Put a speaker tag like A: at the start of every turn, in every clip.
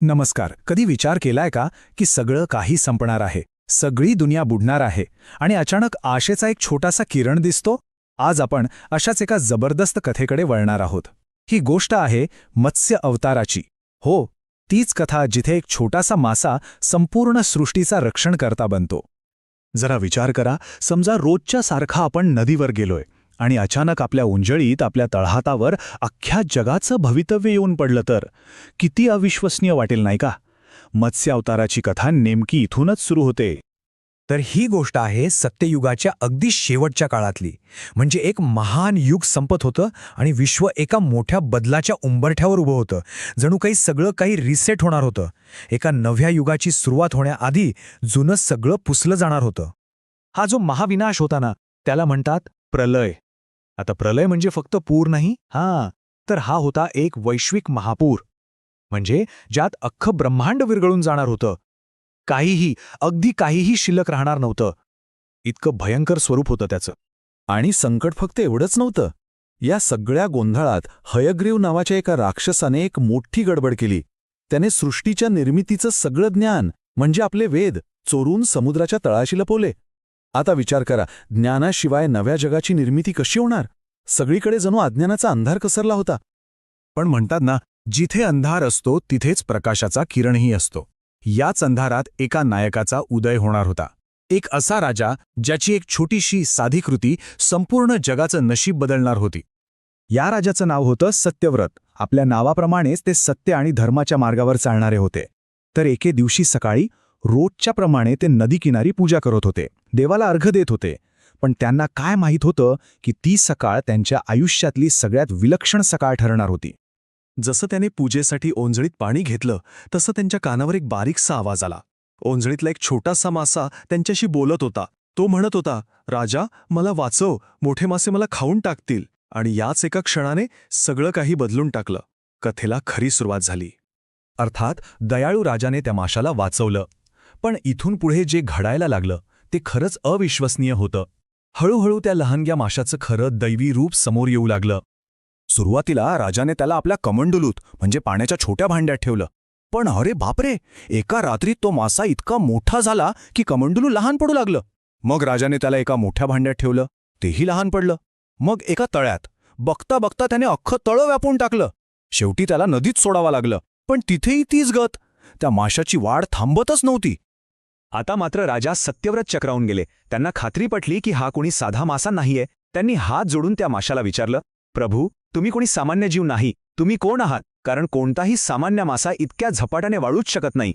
A: नमस्कार. कधी विचार केलाय का की सगळं काही संपणार आहे? सगळी दुनिया बुडणार आहे आणि अचानक आशेचा एक छोटासा किरण दिसतो? आज आपण अशाच एका जबरदस्त कथेकडे वळणार आहोत. ही गोष्ट आहे मत्स्य अवताराची. हो तीच कथा जिथे एक छोटासा मासा संपूर्ण सृष्टीचा रक्षण करता बनतो. जरा विचार करा समजा रोजच्या सारखा आपण नदीवर गेलोय. आणि अचानक आपल्या उंजळीत आपल्या तळहातावर अख्ख्या जगाचं भवितव्य येऊन पडलं तर. किती अविश्वसनीय वाटेल नाही का? मत्स्यावताराची कथा नेमकी इथूनच सुरू होते.
B: तर ही गोष्ट आहे सत्ययुगाच्या अगदी शेवटच्या काळातली. म्हणजे एक महान युग संपत होतं आणि विश्व एका मोठ्या बदलाच्या उंबरठ्यावर उभं होतं. जणू काही सगळं काही रिसेट होणार होतं. एका नव्या युगाची सुरुवात होण्याआधी जुनं सगळं पुसलं जाणार होतं. हा जो महाविनाश होता ना त्याला म्हणतात प्रलय. आता प्रलय म्हणजे फक्त पूर नाही हां तर हा होता एक वैश्विक महापूर. म्हणजे ज्यात अख्खं ब्रह्मांड विरगळून जाणार होतं. काहीही अगदी काहीही शिल्लक राहणार नव्हतं. इतकं भयंकर स्वरूप होतं त्याचं.
A: आणि संकट फक्त एवढंच नव्हतं. या सगळ्या गोंधळात हयग्रीव नावाच्या एका राक्षसाने एक मोठी गडबड केली. त्याने सृष्टीच्या निर्मितीचं सगळं ज्ञान म्हणजे आपले वेद चोरून समुद्राच्या तळाशी लपवले. आता विचार करा ज्ञानाशिवाय नव्या जगाची निर्मिती कशी होणार? सगळीकडे जणू अज्ञानाचा अंधार कसरला होता. पण म्हणतात ना जिथे अंधार असतो तिथेच प्रकाशाचा किरणही असतो. याच अंधारात एका नायकाचा उदय होणार होता. एक असा राजा ज्याची एक छोटीशी साधी कृती संपूर्ण जगाचं नशीब बदलणार होती. या राजाचं नाव होतं सत्यव्रत. आपल्या नावाप्रमाणेच ते सत्य आणि धर्माच्या मार्गावर चालणारे होते. तर एके दिवशी सकाळी रोजच्या प्रमाणे ते नदीकिनारी पूजा करत होते. देवाला अर्घ देत होते. पण त्यांना काय माहीत होतं की ती सकाळ त्यांच्या आयुष्यातली सगळ्यात विलक्षण सकाळ ठरणार होती. जसं त्याने पूजेसाठी ओंजळीत पाणी घेतलं तसं त्यांच्या कानावर एक बारीकसा आवाज आला. ओंजळीतला एक छोटासा मासा त्यांच्याशी बोलत होता. तो म्हणत होता राजा मला वाचव मोठे मासे मला खाऊन टाकतील. आणि याच एका क्षणाने सगळं काही बदलून टाकलं. कथेला खरी सुरुवात झाली. अर्थात दयाळू राजाने त्या माशाला वाचवलं. पण इथून पुढे जे घडायला लागलं ते खरंच अविश्वसनीय होतं. हळूहळू त्या लहानग्या माशाचं खरं दैवी रूप समोर येऊ लागलं. सुरुवातीला राजाने त्याला आपल्या कमंडुलूत म्हणजे पाण्याच्या छोट्या भांड्यात ठेवलं. पण अरे बापरे एका रात्रीत तो मासा इतका मोठा झाला की कमंडुलू लहान पडू लागलं. मग राजाने त्याला एका मोठ्या भांड्यात ठेवलं. तेही लहान पडलं. मग एका तळ्यात. बघता बघता त्याने अख्खं तळं व्यापून टाकलं. शेवटी त्याला नदीत सोडावं लागलं. पण तिथेही तीच गत. त्या माशाची वाढ थांबतच नव्हती. आता मात्र राजा सत्यव्रत चक्रावून गेले. त्यांना खात्री पटली की हा कोणी साधा मासा नाहीये. त्यांनी हात जोडून त्या माशाला विचारलं प्रभू तुम्ही कोणी सामान्य जीव नाही. तुम्ही कोण आहात? कारण कोणताही सामान्य मासा इतक्या झपाट्याने वाळूच शकत नाही.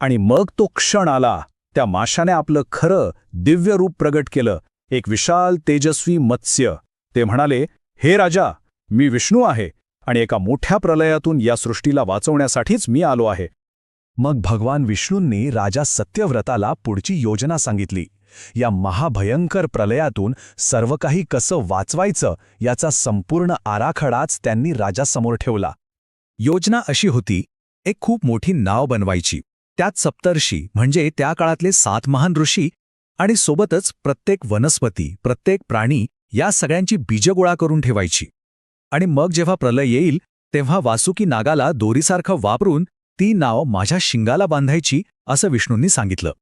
A: आणि मग तो क्षण आला. त्या माशाने आपलं खरं दिव्य रूप प्रगट केलं. एक विशाल तेजस्वी मत्स्य. ते म्हणाले हे राजा मी विष्णू आहे आणि एका मोठ्या प्रलयातून या सृष्टीला वाचवण्यासाठीच मी आलो आहे. मग भगवान विष्णूंनी राजा सत्यव्रताला पुढची योजना सांगितली. या महाभयंकर प्रलयातून सर्व काही कसं वाचवायचं याचा संपूर्ण आराखडाच त्यांनी राजासमोर ठेवला. योजना अशी होती एक खूप मोठी नाव बनवायची. त्यात सप्तर्षी म्हणजे त्या काळातले सात महान ऋषी आणि सोबतच प्रत्येक वनस्पती प्रत्येक प्राणी या सगळ्यांची बीजं गोळा करून ठेवायची. आणि मग जेव्हा प्रलय येईल तेव्हा वासुकी नागाला दोरीसारखं वापरून ती नाव माझ्या शिंगाला बांधायची असं विष्णूंनी सांगितलं.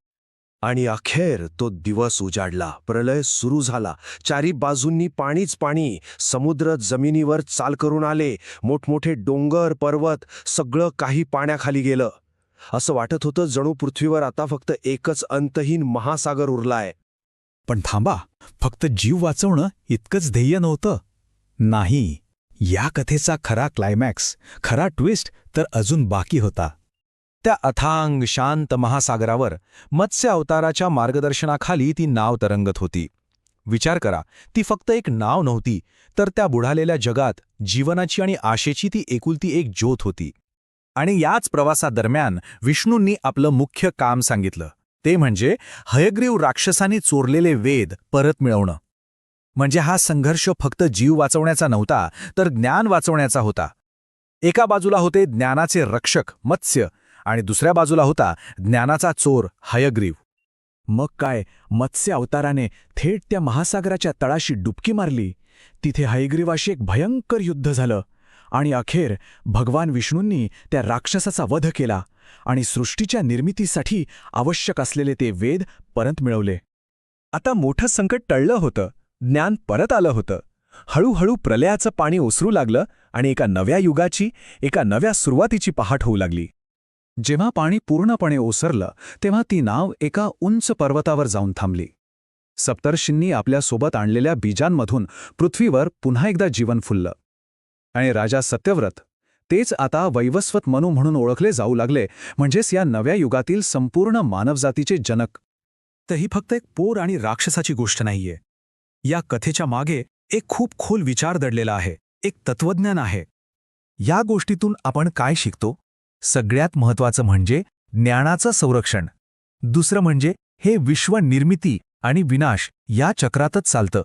C: आणि अखेर तो दिवस उजाडला. प्रलय सुरू झाला. चारी बाजूंनी पाणीच पाणी. समुद्र जमिनीवर चाल करून आले. मोठमोठे डोंगर पर्वत सगळं काही पाण्याखाली गेलं. असं वाटत होतं जणू पृथ्वीवर आता फक्त एकच अंतहीन महासागर उरलाय.
A: पण थांबा. फक्त जीव वाचवणं इतकंच ध्येय नव्हतं. नाही. या कथेचा खरा क्लायमॅक्स खरा ट्विस्ट तर अजून बाकी होता. त्या अथांग शांत महासागरावर मत्स्य अवताराच्या मार्गदर्शनाखाली ती नाव तरंगत होती. विचार करा ती फक्त एक नाव नव्हती तर त्या बुडालेल्या जगात जीवनाची आणि आशेची ती एकुलती एक ज्योत होती. आणि याच प्रवासादरम्यान विष्णूंनी आपलं मुख्य काम सांगितलं. ते म्हणजे हयग्रीव राक्षसांनी चोरलेले वेद परत मिळवणं. म्हणजे हा संघर्ष फक्त जीव वाचवण्याचा नव्हता तर ज्ञान वाचवण्याचा होता. एका बाजूला होते ज्ञानाचे रक्षक मत्स्य आणि दुसऱ्या बाजूला होता ज्ञानाचा चोर हयग्रीव. मग काय मत्स्य अवताराने थेट त्या महासागराच्या तळाशी डुबकी मारली? तिथे हयग्रीवाशी एक भयंकर युद्ध झालं. आणि अखेर भगवान विष्णूंनी त्या राक्षसाचा वध केला आणि सृष्टीच्या निर्मितीसाठी आवश्यक असलेले ते वेद परत मिळवले.
B: आता मोठं संकट टळलं होतं. ज्ञान परत आलं होतं. हळूहळू प्रलयाचं पाणी ओसरू लागलं आणि एका नव्या युगाची एका नव्या सुरुवातीची पहाट होऊ लागली.
A: जेव्हा पाणी पूर्णपणे ओसरलं तेव्हा ती नाव एका उंच पर्वतावर जाऊन थांबली. सप्तर्षींनी आपल्यासोबत आणलेल्या बीजांमधून पृथ्वीवर पुन्हा एकदा जीवन फुललं. आणि राजा सत्यव्रत तेच आता वैवस्वत मनू म्हणून ओळखले जाऊ लागले म्हणजेच या नव्या युगातील संपूर्ण मानवजातीचे जनक.
B: तर ही फक्त एक पोर आणि राक्षसाची गोष्ट नाहीये. या कथेच्या मागे एक खूप खोल विचार दडलेला आहे एक तत्वज्ञान आहे. या गोष्टीतून आपण काय शिकतो? सगळ्यात महत्वाचं म्हणजे ज्ञानाचं संरक्षण. दुसरं म्हणजे हे विश्व निर्मिती आणि विनाश या चक्रातच चालतं.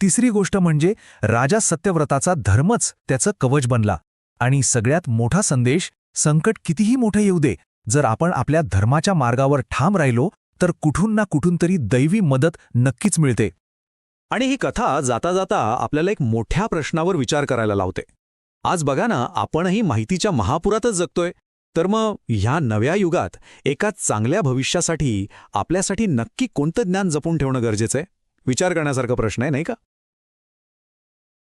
B: तिसरी गोष्ट म्हणजे राजा सत्यव्रताचा धर्मच त्याचं कवच बनला आणि सगळ्यात मोठा संदेश संकट कितीही मोठं येऊ दे जर आपण आपल्या धर्माच्या मार्गावर ठाम राहिलो तर कुठून ना कुठून तरी दैवी मदत नक्कीच मिळते.
A: आणि ही कथा जाता जाता आपल्याला एक मोठ्या प्रश्नावर विचार करायला लावते. आज बघा ना आपणही माहितीच्या महापुरातच जगतोय. तर मग ह्या नव्या युगात एका चांगल्या भविष्यासाठी आपल्यासाठी नक्की कोणतं ज्ञान जपून ठेवणं गरजेचं आहे? विचार करण्यासारखा प्रश्न आहे नाही का?